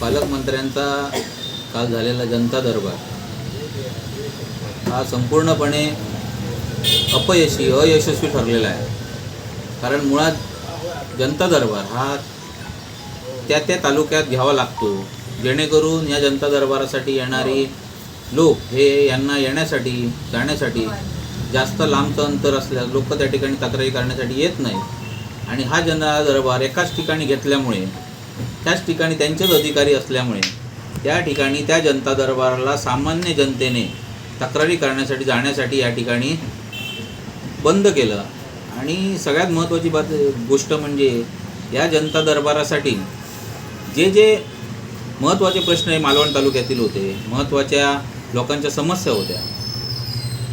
पालकमंत्र्यांचा काल झालेला जनता दरबार हा संपूर्णपणे अपयशी अयशस्वी ठरलेला आहे. कारण मुळात जनता दरबार हा त्या त्या तालुक्यात घ्यावा लागतो. जेणेकरून या जनता दरबारासाठी येणारी लोक हे यांना येण्यासाठी जाण्यासाठी जास्त लांबचं अंतर असल्यास लोक त्या ठिकाणी तक्रारी करण्यासाठी येत नाही आणि हा जनता दरबार एकाच ठिकाणी घेतल्यामुळे त्याच ठिकाणी त्यांचेच अधिकारी असल्यामुळे त्या ठिकाणी त्या जनता दरबाराला सामान्य जनतेने तक्रारी करण्यासाठी जाण्यासाठी या ठिकाणी बंद केलं. आणि सगळ्यात महत्त्वाची बात गोष्ट म्हणजे या जनता दरबारासाठी जे जे महत्त्वाचे प्रश्न हे मालवण तालुक्यातील होते महत्त्वाच्या लोकांच्या समस्या होत्या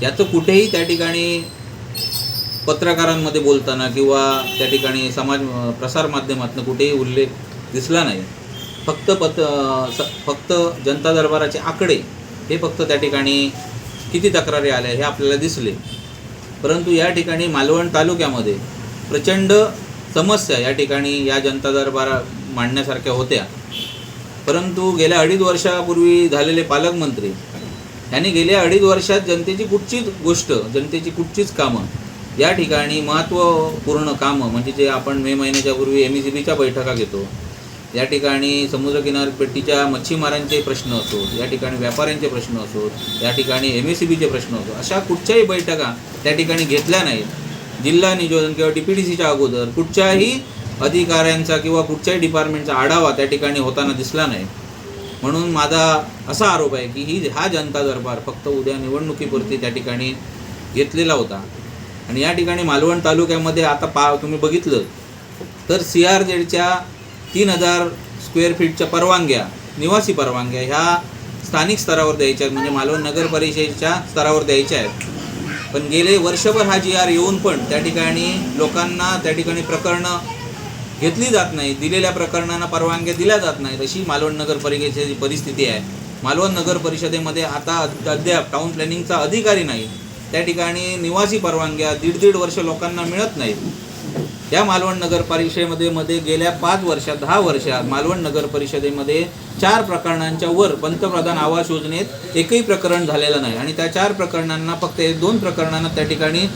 याचं कुठेही त्या ठिकाणी पत्रकारांमध्ये बोलताना किंवा त्या ठिकाणी समाज प्रसारमाध्यमातून कुठेही उल्लेख दिसला नाही. फक्त पत स फक्त जनता दरबाराचे आकडे हे फक्त त्या ठिकाणी किती तक्रारी आल्या हे आपल्याला दिसले. परंतु या ठिकाणी मालवण तालुक्यामध्ये प्रचंड समस्या या ठिकाणी या जनता दरबारा मांडण्यासारख्या होत्या. परंतु गेल्या अडीच वर्षापूर्वी झालेले पालकमंत्री यांनी गेल्या अडीच वर्षात जनतेची कुठचीच गोष्ट जनतेची कुठचीच कामं या ठिकाणी महत्त्वपूर्ण कामं म्हणजे जे आपण मे महिन्याच्या पूर्वी एम ई सी बीच्या बैठका घेतो या ठिकाणी समुद्रकिनारपट्टीच्या मच्छीमारांचे प्रश्न असोत या ठिकाणी व्यापाऱ्यांचे प्रश्न असोत या ठिकाणी एम एस सी बीचे प्रश्न असो अशा कुठच्याही बैठका त्या ठिकाणी घेतल्या नाहीत. जिल्हा नियोजन किंवा डी पी डी सीच्या अगोदर कुठच्याही अधिकाऱ्यांचा किंवा कुठच्याही डिपार्टमेंटचा आढावा त्या ठिकाणी होताना दिसला नाही. म्हणून माझा असा आरोप आहे की ही हा जनता दरबार फक्त उद्या निवडणुकीपुरती त्या ठिकाणी घेतलेला होता. आणि या ठिकाणी मालवण तालुक्यामध्ये आता पा तुम्ही बघितलं तर सी आर जेडच्या तीन हजार स्क्वेअर फीटच्या परवानग्या निवासी परवानग्या ह्या स्थानिक स्तरावर द्यायच्या आहेत. म्हणजे मालवण नगर परिषदेच्या स्तरावर द्यायच्या आहेत. पण गेले वर्षभर हा जी आर येऊन पण त्या ठिकाणी लोकांना त्या ठिकाणी प्रकरणं घेतली जात नाही दिलेल्या प्रकरणांना परवानग्या दिल्या जात नाहीत अशी मालवण नगर परिषदेची परिस्थिती आहे. मालवण नगर परिषदेमध्ये आता अद्याप टाउन प्लॅनिंगचा अधिकारी नाही त्या ठिकाणी निवासी परवानग्या दीड दीड वर्ष लोकांना मिळत नाहीत. या मालवण नगर परिषदेमध्ये मध्ये गेल्या पाच वर्षात दहा वर्षात मालवण नगर परिषदेमध्ये चार प्रकरणांच्या वर पंतप्रधान आवास योजनेत एकही प्रकरण झालेलं नाही. आणि त्या चार प्रकरणांना फक्त दोन प्रकरणांना त्या ठिकाणी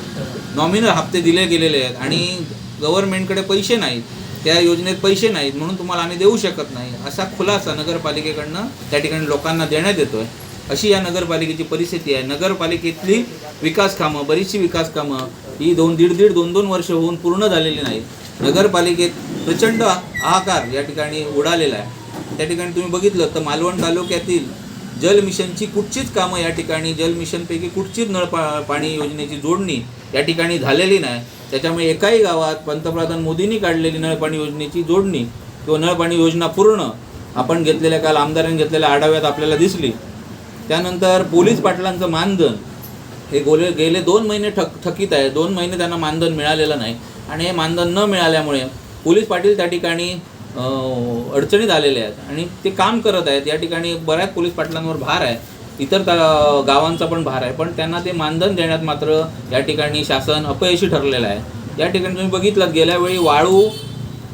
नॉमिनल हप्ते दिले गेलेले आहेत. आणि गव्हर्नमेंटकडे पैसे नाहीत. त्या योजनेत पैसे नाहीत. म्हणून तुम्हाला आम्ही देऊ शकत नाही. असा खुलासा नगरपालिकेकडनं त्या ठिकाणी लोकांना देण्यात येतो आहे अशी या नगरपालिकेची परिस्थिती आहे. नगरपालिकेतली विकास कामं बरीचशी विकास कामं ही दोन दीड दीड दोन दोन वर्ष होऊन पूर्ण झालेली नाहीत. नगरपालिकेत प्रचंड हाहाकार या ठिकाणी उडालेला आहे. त्या ठिकाणी तुम्ही बघितलं तर मालवण तालुक्यातील जल मिशनची कुठचीच कामं या ठिकाणी जल मिशनपैकी कुठचीच नळ पा पाणी योजनेची जोडणी या ठिकाणी झालेली नाही. त्याच्यामुळे एकाही गावात पंतप्रधान मोदींनी काढलेली नळपाणी योजनेची जोडणी किंवा नळपाणी योजना पूर्ण आपण घेतलेल्या काल आमदारांनी घेतलेल्या आढाव्यात आपल्याला दिसली. त्यानंतर पोलीस पाटलांचं मानधन हे गोले गेले दोन महिने ठक थकीत आहे. दोन महिने त्यांना मानधन मिळालेलं नाही. आणि हे मानधन न मिळाल्यामुळे पोलीस पाटील त्या ठिकाणी अडचणीत आलेले आहेत. आणि ते काम करत आहेत. या ठिकाणी बऱ्याच पोलीस पाटलांवर भार आहे. इतर त गावांचा पण भार आहे. पण त्यांना ते मानधन देण्यात मात्र या ठिकाणी शासन अपयशी ठरलेलं आहे. या ठिकाणी तुम्ही बघितलं गेल्या वेळी वाळू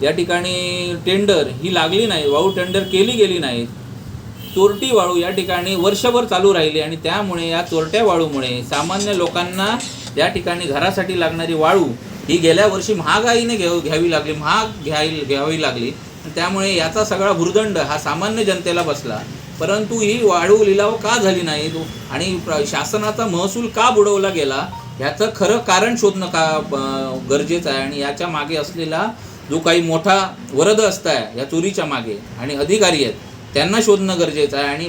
या ठिकाणी टेंडर ही लागली नाही. वाळू टेंडर केली गेली नाही. चोरटी वाळू या ठिकाणी वर्षभर चालू राहिली आणि त्यामुळे या चोरट्या वाळूमुळे सामान्य लोकांना या ठिकाणी घरासाठी लागणारी वाळू ही गेल्या वर्षी महागाईने घेऊ घ्यावी लागली महाग घ्याय घ्यावी लागली. त्यामुळे याचा सगळा भुर्दंड हा सामान्य जनतेला बसला. परंतु ही वाळू लिलाव का झाली नाही? आणि प्र- शासनाचा महसूल का बुडवला गेला? ह्याचं खरं कारण शोधणं का गरजेचं आहे? आणि याच्या मागे असलेला जो काही मोठा वरद असताय या चोरीच्या मागे आणि अधिकारी आहेत त्यांना शोधणं गरजेचं आहे आणि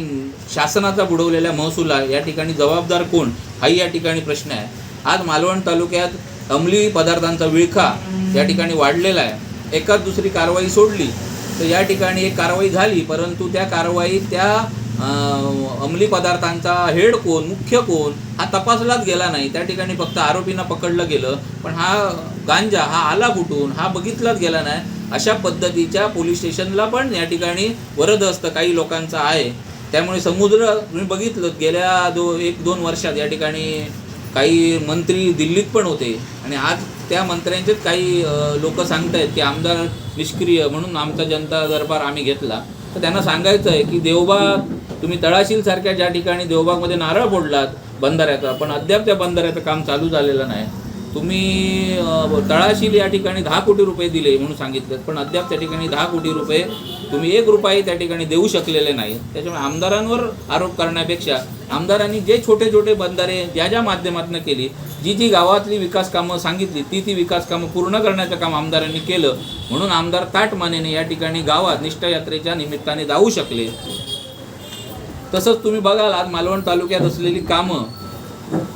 शासनाचा बुडवलेल्या महसुला या ठिकाणी जबाबदार कोण? हाही या ठिकाणी प्रश्न आहे. आज मालवण तालुक्यात अंमली पदार्थांचा विळखा या ठिकाणी वाढलेला आहे. एकाच दुसरी कारवाई सोडली तर या ठिकाणी एक कारवाई झाली परंतु त्या कारवाईत त्या अंमली पदार्थांचा हेड कोण मुख्य कोण हा तपासलाच गेला नाही. त्या ठिकाणी फक्त आरोपींना पकडलं गेलं पण हा गांजा हा आला कुठून हा बघितलाच गेला नाही. अशा पद्धतीच्या पोलीस स्टेशनला पण या ठिकाणी वरद असतं काही लोकांचं आहे. त्यामुळे समुद्र तुम्ही बघितलं गेल्या दो एक दोन वर्षात या ठिकाणी काही मंत्री दिल्लीत पण होते. आणि आज त्या मंत्र्यांचेच काही लोक सांगत आहेत की आमदार निष्क्रिय म्हणून आमचा जनता दरबार आम्ही घेतला. तर त्यांना सांगायचं आहे की देवबा तुम्ही तळाशीलसारख्या ज्या ठिकाणी देवबागमध्ये नारळ फोडलात बंधाऱ्याचा पण अद्याप त्या बंधाऱ्याचं काम चालू झालेलं नाही. तुम्ही तळाशील या ठिकाणी दहा कोटी रुपये दिले म्हणून सांगितलं पण अद्याप त्या ठिकाणी दहा कोटी रुपये तुम्ही एक रुपयाही त्या ठिकाणी देऊ शकलेले नाही. त्याच्यामुळे आमदारांवर आरोप करण्यापेक्षा आमदारांनी जे छोटे छोटे बंधारे ज्या ज्या माध्यमातून केली जी जी गावातली विकास कामं सांगितली ती ती विकास कामं पूर्ण करण्याचं काम आमदारांनी केलं म्हणून आमदार ताटमानेने या ठिकाणी गावात निष्ठायात्रेच्या निमित्ताने जाऊ शकले. तसंच तुम्ही बघाल आज मालवण तालुक्यात असलेली कामं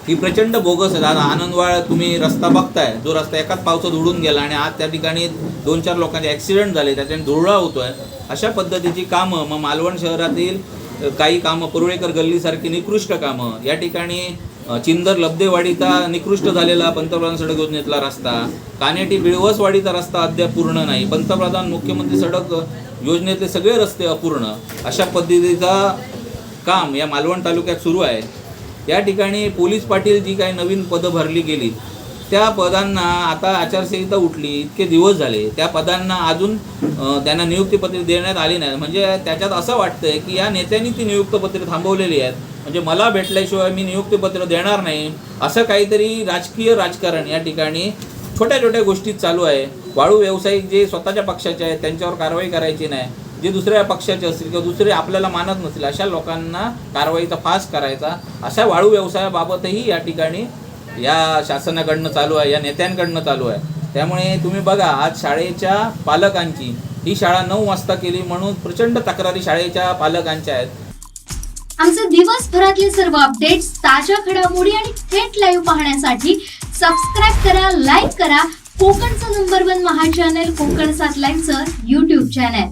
ही प्रचंड बोगस आहेत. आज आनंदवाळ तुम्ही रस्ता बघताय जो रस्ता एकाच पावसात उडून गेला आणि आज त्या ठिकाणी दोन चार लोकांचे ॲक्सिडेंट झाले त्याच्याने धुरळा आहे अशा पद्धतीची कामं मग मालवण शहरातील काही कामं परुळेकर गल्लीसारखी निकृष्ट कामं या ठिकाणी चिंदर लब्धेवाडीचा निकृष्ट झालेला पंतप्रधान सडक योजनेतला रस्ता कानेटी बिळवसवाडीचा रस्ता अद्याप पूर्ण नाही पंतप्रधान मुख्यमंत्री सडक योजनेतले सगळे रस्ते अपूर्ण अशा पद्धतीचा काम या मालवण तालुक्यात सुरू आहे. या ठिकाणी पोलीस पाटील जी काही नवीन पदं भरली गेली त्या पदांना आता आचारसंहिता उठली इतके दिवस झाले त्या पदांना अजून त्यांना नियुक्तीपत्रे देण्यात आली नाही. म्हणजे त्याच्यात असं वाटतंय की या नेत्यांनी ती नियुक्तपत्रे थांबवलेली आहेत. म्हणजे मला भेटल्याशिवाय मी नियुक्तीपत्र देणार नाही. असं काहीतरी राजकीय राजकारण या ठिकाणी छोट्या छोट्या गोष्टीत चालू आहे. वाळू व्यावसायिक जे स्वतःच्या पक्षाचे आहेत त्यांच्यावर कारवाई करायची नाही. जे दुसऱ्या पक्षाचे असतील किंवा दुसरे आपल्याला मानत नसतील अशा लोकांना कारवाईचा फास करायचा. अशा वाळू व्यवसायाबाबतही या ठिकाणी या शासनाकडनं चालू आहे या नेत्यांकडनं चालू आहे. त्यामुळे तुम्ही बघा आज शाळेच्या पालकांची ही शाळा नऊ वाजता केली म्हणून प्रचंड तक्रारी शाळेच्या पालकांच्या आहेत. आमचे दिवसभरातले सर्व अपडेट्स ताज्या घडामोडी आणि थेट लाईव्ह पाहण्यासाठी सबस्क्राईब करा लाईक करा. कोकणचं number one Maha channel Konkan सात लाईनचं युट्यूब चॅनल